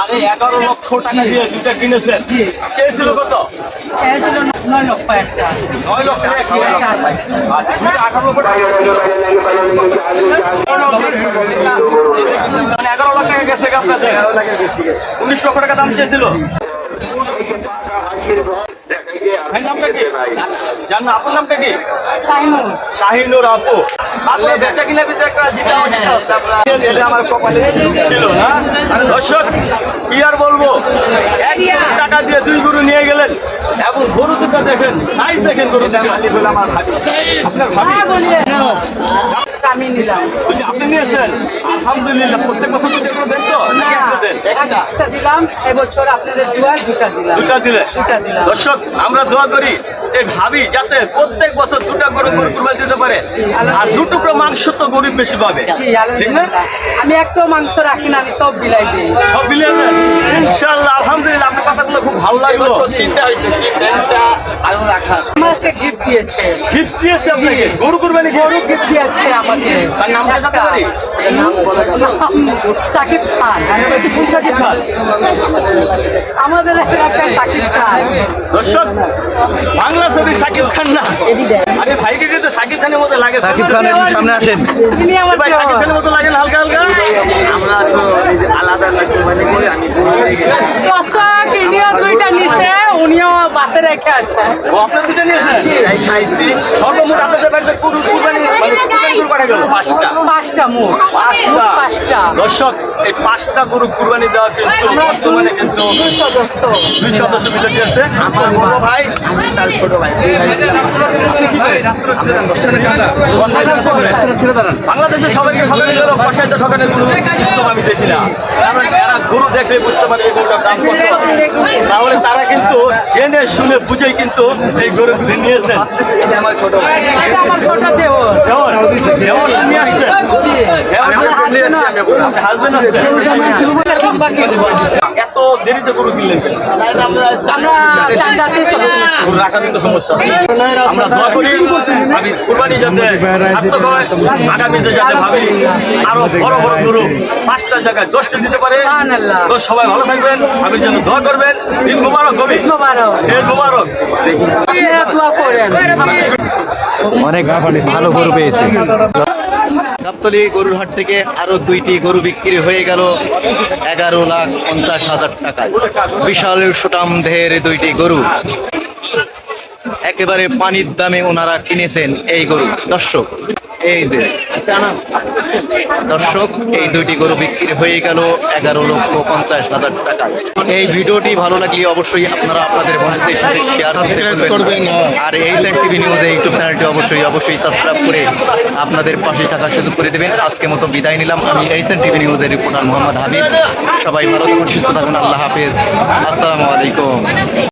আরে এগারো লক্ষ টাকা দিয়ে দুটা কিনেছেন। চেয়েছিল কত? চেয়েছিল নয় লক্ষ একটা। নয় লক্ষ আচ্ছা আঠারো লক্ষ টাকা। মানে এগারো লাখ টাকা গেছে আপনাদের। উনিশ লক্ষ টাকা দাম চেয়েছিল। ভাই নামটা কি? জান না আপনার নামটা কি? শাহিনুর আপু। আপনার বেচা কিনা ভিতরে একটা জিতা জিতা এটা আমার কপালে ছিল না। দর্শক কি আর বলব? এক টাকা দিয়ে দুই গরু নিয়ে গেলেন এবং গরু দুটো দেখেন সাইজ দেখেন গরু আমার ভাবি। আপনার ভাবি। হ্যাঁ আমি নিলাম। আপনি নিয়েছেন? আলহামদুলিল্লাহ প্রত্যেক বছর দুটো করে দেন তো নাকি একটা একটা দিলাম এবছর আপনাদের দুয়ার দুটা দিলাম। দুটা দিলে? দুটা দিলাম। দর্শক আমরা দোয়া করি এই ভাবি যাতে প্রত্যেক বছর দুটা গরু গরু কুরবানি দিতে পারে। আর দু টুকরো মাংস তো গরিব বেশি পাবে। ঠিক না? আমি একটাও মাংস রাখি না আমি সব বিলাই দিই। সব দেন? ইনশাআল্লাহ আলহামদুলিল্লাহ আপনার কথাগুলো খুব ভালো লাগল? তিনটা হয়েছে। তিনটা আরও রাখা। আমার একটা গিফট দিয়েছে। গিফট দিয়েছে আপনাকে? গরু কুরবানি গরু গরু গিফট দিয়েছে আমাকে। তার নামটা জানতে পারি? নাম সাকিব খান। কোন সাকিব খান? আমাদের এলাকায় সাকিব খান। দর্শক বাংলা ছবি সাকিব খান না। আরে ভাইকে কিন্তু সাকিব খানের মতো লাগে। সাকিব খান একটু সামনে আসেন। তিনি আমার ভাই সাকিব খানের মতো লাগে হালকা হালকা? আমরা তো আলাদা আমি দর্শক ইনিও দুইটা নিছে উনিও রেখে আসছে ও আপনার দুটো নিয়েছেন খাইছি। সর্বমোট আপনাদের বাড়িতে কুরু কুরবানি মানে কুরবানি গরু? পাঠা গেল পাঁচটা। পাঁচটা মুখ পাঁচটা। পাঁচটা। দর্শক এই পাঁচটা গরু কুরবানি দেওয়া কিন্তু বর্তমানে কিন্তু দুই সদস্য। দুই সদস্য মিলে দিয়েছে আমার বড় ভাই তার ছোট ভাই। বাংলাদেশের সবাইকে ঠকানি গেল কষাইতে ঠকানির কোনো ইসলাম আমি দেখি না। কারণ এরা গরু দেখলে বুঝতে পারে এই গরুটার দাম কত। তাহলে তারা কিন্তু জেনে শুনে বুঝে কিন্তু এই গরুগুলি নিয়েছেন হাজবেন্ড আসছে দেরিতে গরু কিনলেন কেন? রাখার কিন্তু সমস্যা। আমরা দোয়া করি আমি কুরবানি যাতে আগামীতে যাতে ভাবি আরও বড় বড় গরু পাঁচটা জায়গায় দশটা দিতে পারে। তো সবাই ভালো থাকবেন আমি যেন দোয়া করবেন। ঈদ মুবারক কবি মোবারক। ঈদ মুবারক। অনেক ভালো গরু পেয়েছে। গাবতলি গরুর হাট থেকে আরও দুইটি গরু বিক্রি হয়ে গেল। এগারো লাখ পঞ্চাশ হাজার টাকায় বিশাল সুটাম দেহের দুইটি গরু। একেবারে পানির দামে ওনারা কিনেছেন এই গরু। দর্শক এই যে দর্শক এই দুইটি গরু বিক্রি হয়ে গেল এগারো লক্ষ পঞ্চাশ হাজার টাকা। এই ভিডিওটি ভালো লাগলে অবশ্যই আপনারা আপনাদের বন্ধুদের সাথে শেয়ার করবেন আর এই সাইড টিভি নিউজ ইউটিউব চ্যানেলটি অবশ্যই অবশ্যই সাবস্ক্রাইব করে আপনাদের পাশে থাকার সুযোগ করে দেবেন। আজকে মতো বিদায় নিলাম। আমি এই সাইড টিভি নিউজের রিপোর্টার মোহাম্মদ হাবিব। সবাই ভালো থাকুন সুস্থ থাকুন। আল্লাহ হাফেজ। আসসালামু আলাইকুম।